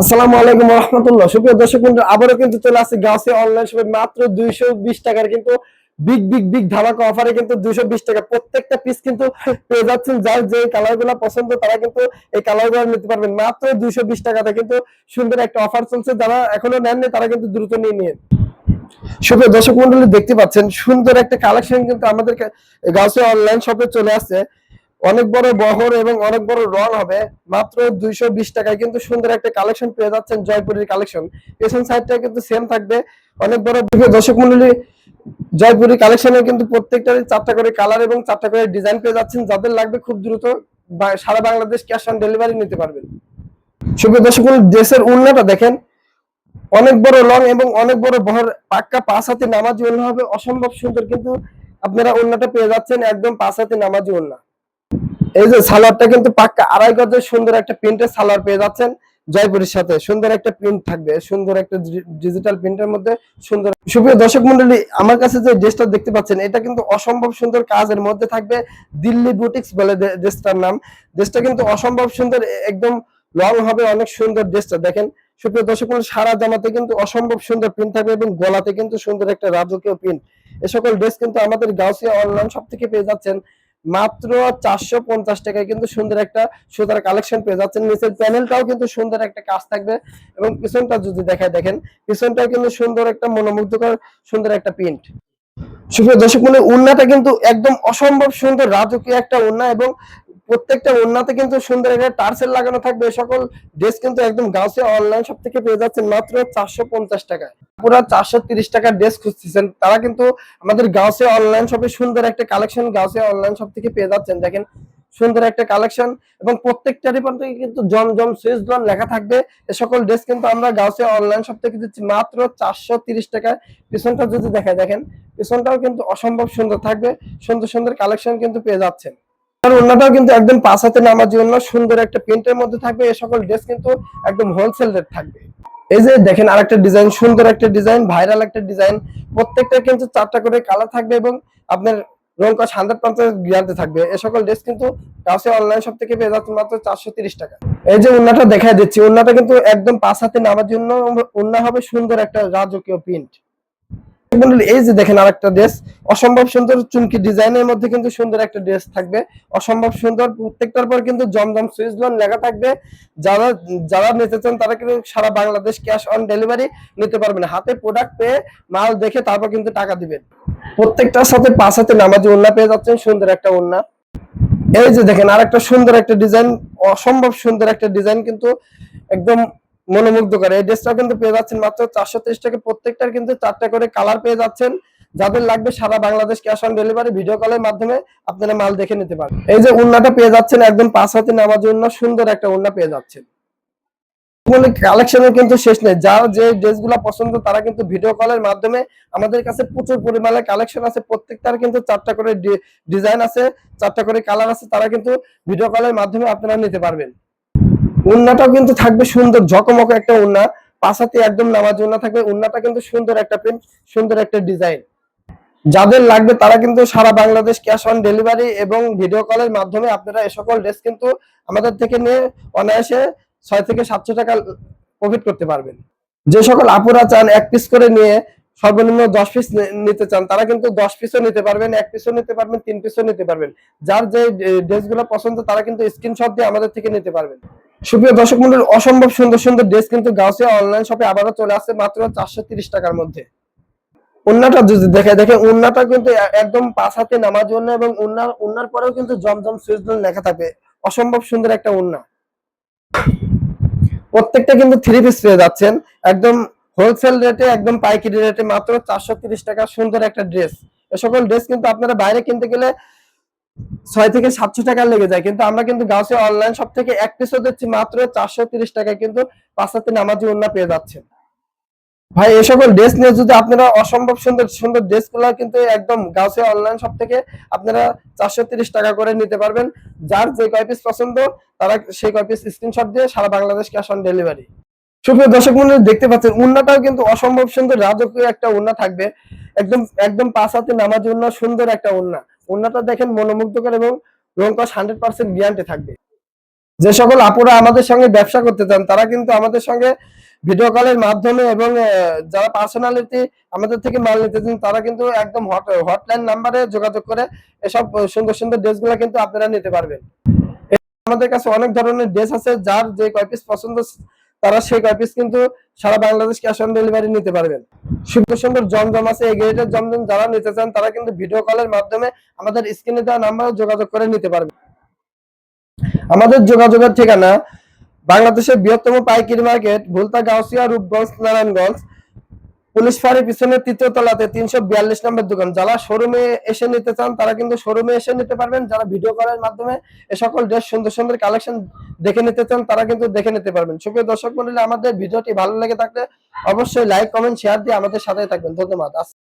আসসালামু আলাইকুম রহমতুল্লাহ। সুপ্রিয় দর্শক আবারও কিন্তু চলে আসছে অনলাইন মাত্র দুইশো বিশ টাকার কিন্তু বিগ বিগ বিগ ধামাকা অফারে কিন্তু বিশ টাকা। প্রত্যেকটা পিস কিন্তু পেয়ে যাচ্ছেন। যার যে কালারগুলো পছন্দ, তারা কিন্তু এই কালারগুলো নিতে পারবেন। মাত্র বিশ টাকাতে কিন্তু সুন্দর একটা অফার চলছে। যারা এখনও নেননি, তারা কিন্তু দ্রুত নিয়ে নিন। সুপ্রিয় দর্শক মন্ডলী, দেখতে পাচ্ছেন, সুন্দর একটা কালেকশন কিন্তু আমাদের গাছে অনলাইন শপে চলে আসছে। অনেক বড় বহর এবং অনেক বড় রং হবে। মাত্র দুইশো বিশ টাকায় কিন্তু সুন্দর একটা কালেকশন পেয়ে যাচ্ছেন জয়পুরের কালেকশন। পেছন সাইডটা কিন্তু সেম থাকবে। অনেক বড় দর্শক মন্ডলী, জয়পুরি কালেকশনে কিন্তু প্রত্যেকটারই চারটা করে কালার এবং চারটা করে ডিজাইন পেয়ে যাচ্ছেন। যাদের লাগবে খুব দ্রুত সারা বাংলাদেশ ক্যাশ অন ডেলিভারি নিতে পারবেন। সুপ্রিয় দর্শক ড্রেসের উন্নটা দেখেন। অনেক বড় লং এবং অনেক বড় বহর। পাক্কা পাঁচ হাতে নামাজি ওড়না হবে। অসম্ভব সুন্দর কিন্তু আপনারা ওড়নাটা পেয়ে যাচ্ছেন। একদম পাঁচ হাতে নামাজি ওড়না। এই যে সালোয়ারটা কিন্তু পাক্কা আড়াই গজের সুন্দর একটা প্রিন্টের সালোয়ার পেয়ে যাচ্ছেন জয়পুরের সাথে। সুন্দর একটা প্রিন্ট থাকবে, সুন্দর একটা ডিজিটাল প্রিন্টের মধ্যে সুন্দর সুপ্রিয় দর্শক মন্ডলী আমার কাছে যে ড্রেসটা দেখতে পাচ্ছেন, এটা কিন্তু অসম্ভব সুন্দর কাজের মধ্যে থাকবে দিল্লি বুটিক্স বলে ড্রেসটার নাম। ড্রেসটা কিন্তু অসম্ভব সুন্দর, একদম লং হবে, অনেক সুন্দর ড্রেসটা দেখেন, সুপ্রিয় দর্শক মন্ডলী সারা জামাতে কিন্তু অসম্ভব সুন্দর প্রিন্ট থাকবে এবং গলাতে কিন্তু সুন্দর একটা রাজকীয় প্রিন্ট এ সকল ড্রেস কিন্তু আমাদের গাউসিয়া অনলাইন সব থেকে পেয়ে যাচ্ছেন। মাত্র চারশো পঞ্চাশ টাকায় কিন্তু সুন্দর একটা সুতার কালেকশন পেয়ে যাচ্ছেন। নিচের প্যানেলটাও কিন্তু সুন্দর একটা কাজ থাকবে এবং পিছনটা যদি দেখায় দেখেন, পিছনটাও কিন্তু সুন্দর একটা মনোমুগ্ধকর সুন্দর একটা প্রিন্ট সুপ্রিয় দর্শক মনে উন্নাটা কিন্তু একদম অসম্ভব সুন্দর রাজকীয় একটা উন্না এবং প্রত্যেকটা উন্নাতে কিন্তু সুন্দর একটা টার্সেল লাগানো থাকবে। সকল ড্রেস কিন্তু একদম গাউসে অনলাইন সব থেকে পেয়ে যাচ্ছেন মাত্র চারশো পঞ্চাশ টাকায়। পুরো চারশো তিরিশ টাকার ড্রেস খুঁজতেছেন। তারা কিন্তু আমাদের গাউসে অনলাইন শপে সুন্দর একটা কালেকশন গাউসে অনলাইন শপ থেকে পেয়ে যাচ্ছেন। দেখেন, সুন্দর একটা কালেকশন এবং প্রত্যেকটারই পর থেকে কিন্তু জমজম সুইচ লন লেখা থাকবে। এ সকল ড্রেস কিন্তু আমরা গাউসে অনলাইন শপ থেকে দিচ্ছি মাত্র চারশো তিরিশ টাকায়। পিছনটা যদি দেখায়, দেখেন, পিছনটাও কিন্তু অসম্ভব সুন্দর থাকবে। সুন্দর সুন্দর কালেকশন কিন্তু পেয়ে যাচ্ছেন। অন্যটাও কিন্তু একদম পাঁচ হাতে নামার জন্য সুন্দর একটা প্রিন্টের মধ্যে থাকবে। সকল ড্রেস কিন্তু একদম হোলসেল রেট থাকবে। এই যে দেখেন ডিজাইন সুন্দর একটা ডিজাইন ভাইরাল একটা ডিজাইন প্রত্যেকটা কিন্তু চারটা করে কালার থাকবে এবং আপনার রং কাজ হান্ড্রেড পার্সেন্ট থাকবে। এই সকল ড্রেস কিন্তু কাছে অনলাইন সব থেকে পেয়ে যাচ্ছে মাত্র চারশো তিরিশ টাকা। এই যে উন্নাটা দেখা দিচ্ছি উন্নাটা কিন্তু একদম পাঁচ হাতে নামার জন্য উন্না হবে সুন্দর একটা রাজকীয় প্রিন্ট এই যে দেখেন আরেকটা ড্রেস, অসম্ভব সুন্দর চুমকি ডিজাইনের মধ্যে কিন্তু সুন্দর একটা ড্রেস থাকবে। অসম্ভব সুন্দর, প্রত্যেকটার পর কিন্তু জমজম সুইচ লেখা থাকবে। যারা যারা নিতে চান তারা কিন্তু সারা বাংলাদেশ ক্যাশ অন ডেলিভারি নিতে পারবেন। হাতে প্রোডাক্ট পেয়ে মাল দেখে তারপর কিন্তু টাকা দিবেন। প্রত্যেকটার সাথে পাঁচ হাতে নামাজি ওন্না পেয়ে যাচ্ছেন, সুন্দর একটা ওন্না এই যে দেখেন আরেকটা সুন্দর একটা ডিজাইন, অসম্ভব সুন্দর একটা ডিজাইন কিন্তু একদম মনোমুগ্ধকর। এই ড্রেসটা কিন্তু পেয়ে যাচ্ছেন মাত্র চারশো তিরিশ টাকা। প্রত্যেকটার কিন্তু চারটা করে কালার পেয়ে যাচ্ছেন। যাদের লাগবে সারা Bangladesh cash on delivery, video কলের মাধ্যমে আপনারা মাল দেখে নিতে পারেন এই যে উন্নাটা পেয়ে যাচ্ছেন একদম পাঁচ হাতে নামার জন্য সুন্দর একটা উন্না পেয়ে যাচ্ছেন। কালেকশনের কিন্তু শেষ নেই। যার যে ড্রেসগুলো পছন্দ, তারা কিন্তু ভিডিও কলের মাধ্যমে আমাদের কাছে প্রচুর পরিমাণে কালেকশন আছে। প্রত্যেকটার কিন্তু চারটা করে ডিজাইন আছে, চারটা করে কালার আছে, তারা কিন্তু ভিডিও কলের মাধ্যমে আপনারা নিতে পারবেন। উন্নাটাও কিন্তু থাকবে সুন্দর, ঝকমক একটা উন্না পাশাতে একদম নামাজ উন্না থাকবে। উন্নাটা কিন্তু সুন্দর একটা প্রিন্ট সুন্দর একটা ডিজাইন যাদের লাগবে তারা কিন্তু সারা বাংলাদেশ ক্যাশ অন ডেলিভারি এবং ভিডিও কলের মাধ্যমে আপনারা এ সকল ড্রেস কিন্তু আমাদের থেকে নিয়ে অনায়াসে ছয় থেকে সাতশো টাকা প্রফিট করতে পারবেন। যে সকল আপুরা চান এক পিস করে নিয়ে সর্বনিম্ন দশ পিস নিতে চান, তারা কিন্তু দশ পিসও নিতে পারবেন, এক পিসও নিতে পারবেন, তিন পিসও নিতে পারবেন। যার যে ড্রেসগুলো পছন্দ, তারা কিন্তু স্ক্রিনশট দিয়ে আমাদের থেকে নিতে পারবেন। সুপ্রিয় দর্শক মন্ডল, অসম্ভব সুন্দর সুন্দর ড্রেস কিন্তু গাউসিয়া অনলাইন শপে আবারও চলে আসছে মাত্র চারশো তিরিশ টাকার মধ্যে। উন্নাটা যদি দেখে দেখে উন্নাটা কিন্তু একদম পাঁচ হাতে নামার জন্য এবং উন্নার উন্নার পরেও কিন্তু জমজম সুইজল লেখা থাকবে অসম্ভব সুন্দর একটা উন্না। প্রত্যেকটা কিন্তু থ্রি পিস পেয়ে যাচ্ছেন। একদম হোলসেল রেটে একদম পাইকারি রেটে মাত্র চারশো তিরিশ টাকা সুন্দর একটা ড্রেস এ সকল ড্রেস কিন্তু আপনারা বাইরে কিনতে গেলে ছয় থেকে সাতশো টাকা লেগে যায়। কিন্তু আমরা কিন্তু গাউসে অনলাইন সব থেকে এক পিসও দিচ্ছি মাত্র চারশো তিরিশ টাকায় কিন্তু পাঁচ হাতে নামাজি উন্না পেয়ে যাচ্ছেন। ভাই এই সকল ড্রেস নিয়ে যদি আপনারা অসম্ভব সুন্দর সুন্দর ড্রেসগুলো কিন্তু একদম গাউসে অনলাইন সব থেকে আপনারা চারশো তিরিশ টাকা করে নিতে পারবেন। যার যে কয় পিস পছন্দ, তারা সেই কয় পিস স্ক্রিনশট দিয়ে সারা বাংলাদেশ ক্যাশ অন ডেলিভারি সুপ্রিয় দর্শক মন্ডলী, দেখতে পাচ্ছেন উন্নাটাও কিন্তু অসম্ভব সুন্দর, রাজকীয় একটা উন্না থাকবে। একদম একদম পাঁচ হাতে নামার জন্য সুন্দর একটা উন্না উন্নাটা দেখেন মনোমুগ্ধকর এবং রং কস হান্ড্রেড পার্সেন্ট গ্যারান্টি থাকবে। যে সকল আপুরা আমাদের সঙ্গে ব্যবসা করতে চান, তারা কিন্তু আমাদের সঙ্গে ভিডিও কলের মাধ্যমে এবং যারা পার্সোনালিটি আমাদের থেকে মাল নিতে চান, তারা কিন্তু একদম হটলাইন নাম্বারে যোগাযোগ করে এসব সুন্দর সুন্দর ড্রেসগুলো কিন্তু আপনারা নিতে পারবেন। আমাদের কাছে অনেক ধরনের ড্রেস আছে, যার যে কয় পিস পছন্দ তারা সেই কয় পিস কিন্তু সারা বাংলাদেশ ক্যাশ অন ডেলিভারি নিতে পারবেন। সুন্দর সুন্দর জমজম আছে, এই জমজম যারা নিতে চান, তারা কিন্তু ভিডিও কলের মাধ্যমে আমাদের স্ক্রিনে দেওয়া নাম্বারে যোগাযোগ করে নিতে পারবেন। আমাদের যোগাযোগের ঠিকানা বাংলাদেশের বৃহত্তম পাইকারি মার্কেট ভুলতা গাউসিয়া, রূপগঞ্জ, নারায়ণগঞ্জ। পুলিশ ফাঁড়ির পিছনে তৃতীয় তলাতে তিনশো বিয়াল্লিশ নম্বর দোকান। যারা শোরুমে এসে নিতে চান, তারা কিন্তু শোরুমে এসে নিতে পারবেন। যারা ভিডিও কলের মাধ্যমে এ সকল ড্রেস সুন্দর সুন্দর কালেকশন দেখে নিতে চান, তারা কিন্তু দেখে নিতে পারবেন। সুপ্রিয় দর্শক মন্ডলী, আমাদের ভিডিওটি ভালো লেগে থাকলে অবশ্যই লাইক কমেন্ট শেয়ার দিয়ে আমাদের সাথে থাকবেন। ধন্যবাদ।